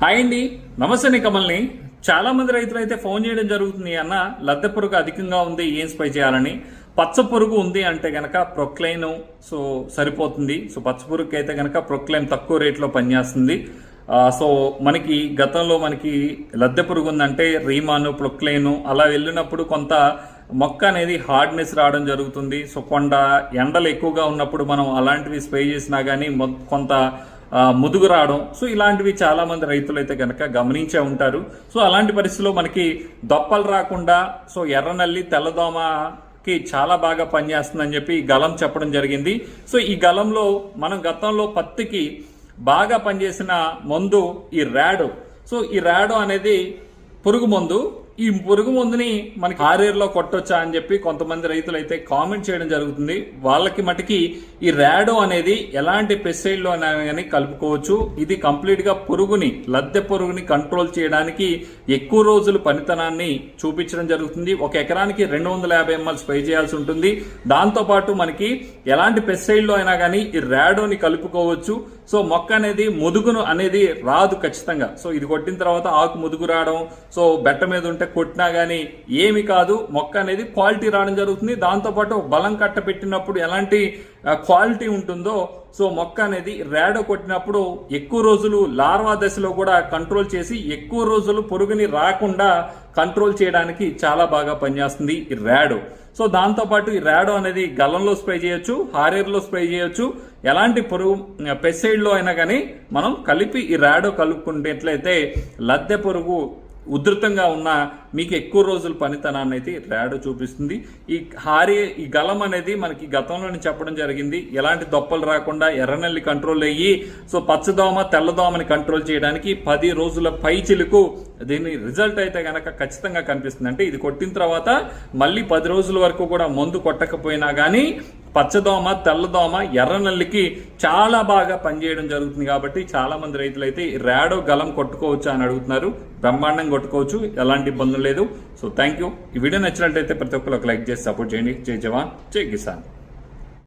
Hi అండి. నమస్తే నీ కమల్ని. చాలా మంది రైతులు అయితే ఫోన్ చేయడం జరుగుతుంది అన్న లద్దె పురుగు అధికంగా ఉంది ఏం స్పై చేయాలని. పచ్చ పురుగు ఉంది అంటే కనుక ప్రొక్లైన్ సో సరిపోతుంది. సో పచ్చ పురుగుకి అయితే కనుక ప్రొక్లైన్ తక్కువ రేట్లో పనిచేస్తుంది. సో మనకి గతంలో మనకి లద్దె పురుగు ఉందంటే రీమాను ప్రొక్లైను అలా వెళ్ళినప్పుడు కొంత మొక్క అనేది హార్డ్నెస్ రావడం జరుగుతుంది. సో కొండ ఎండలు ఎక్కువగా ఉన్నప్పుడు మనం అలాంటివి స్ప్రే చేసినా కానీ కొంత ముదుగు రావడం. సో ఇలాంటివి చాలామంది రైతులు అయితే కనుక గమనించే ఉంటారు. సో అలాంటి పరిస్థితిలో మనకి దొప్పలు రాకుండా సో ఎర్రనల్లి తెల్లదోమకి చాలా బాగా పనిచేస్తుందని చెప్పి ఈ గలం చెప్పడం జరిగింది. సో ఈ గలంలో మనం గతంలో పత్తికి బాగా పనిచేసిన మందు ఈ ర్యాడో సో ఈ ర్యాడో అనేది పురుగు మందు. ఈ పురుగు మందుని మనకి ఆరేరులో కొట్టొచ్చా అని చెప్పి కొంతమంది రైతులు అయితే కామెంట్ చేయడం జరుగుతుంది. వాళ్ళకి మటుకి ఈ ర్యాడో అనేది ఎలాంటి పెస్టిసైడ్లో అయినా కానీ కలుపుకోవచ్చు. ఇది కంప్లీట్గా పురుగుని లద్దె పురుగుని కంట్రోల్ చేయడానికి ఎక్కువ రోజులు పనితనాన్ని చూపించడం జరుగుతుంది. ఒక ఎకరానికి రెండు వందల యాభై ఎంఎల్ స్ప్రే చేయాల్సి ఉంటుంది. దాంతో పాటు మనకి ఎలాంటి పెస్టిసైడ్లో అయినా కానీ ఈ ర్యాడోని కలుపుకోవచ్చు. సో మొక్క అనేది ముదుగును అనేది రాదు ఖచ్చితంగా. సో ఇది కొట్టిన తర్వాత ఆకు ముదుగు రావడం సో బెట్ట మీద ఉంటే కొట్టినా కానీ ఏమి కాదు మొక్క అనేది క్వాలిటీ రావడం జరుగుతుంది. దాంతోపాటు బలం కట్ట పెట్టినప్పుడు ఎలాంటి క్వాలిటీ ఉంటుందో సో మొక్క అనేది ర్యాడో కొట్టినప్పుడు ఎక్కువ రోజులు లార్వా దశలో కూడా కంట్రోల్ చేసి ఎక్కువ రోజులు పురుగుని రాకుండా కంట్రోల్ చేయడానికి చాలా బాగా పనిచేస్తుంది ఈ ర్యాడో సో దాంతో పాటు ఈ ర్యాడో అనేది గల్లంలో స్ప్రే చేయొచ్చు హారేర్లో స్ప్రే చేయొచ్చు. ఎలాంటి పురుగు పెసైడ్లో అయినా కానీ మనం కలిపి ఈ ర్యాడో కలుపుకునేట్లయితే లద్దె పురుగు ఉధృతంగా ఉన్న మీకు ఎక్కువ రోజుల పనితనాన్ని అయితే ర్యాడో చూపిస్తుంది. ఈ హారి ఈ గలం అనేది మనకి గతంలోనే చెప్పడం జరిగింది. ఎలాంటి దొప్పలు రాకుండా ఎర్రనల్లి కంట్రోల్ అయ్యి సో పచ్చదోమ తెల్లదోమని కంట్రోల్ చేయడానికి పది రోజుల పై చిలుకు దీని రిజల్ట్ అయితే కనుక ఖచ్చితంగా కనిపిస్తుంది. అంటే ఇది కొట్టిన తర్వాత మళ్ళీ పది రోజుల వరకు కూడా మందు కొట్టకపోయినా కానీ పచ్చదోమ తెల్లదోమ ఎర్రనల్లికి చాలా బాగా పనిచేయడం జరుగుతుంది కాబట్టి చాలామంది రైతులైతే రైతులు అయితే ఈ ర్యాడో గలం కొట్టుకోవచ్చు అని అడుగుతున్నారు. బ్రహ్మాండం కొట్టుకోవచ్చు ఎలాంటి ఇబ్బందులు లేదు. సో థ్యాంక్ యూ ఈ వీడియో నచ్చినట్లయితే ప్రతి ఒక్కరు ఒక లైక్ చేసి సపోర్ట్ చేయండి. జై జవాన్ జై కిసాన్.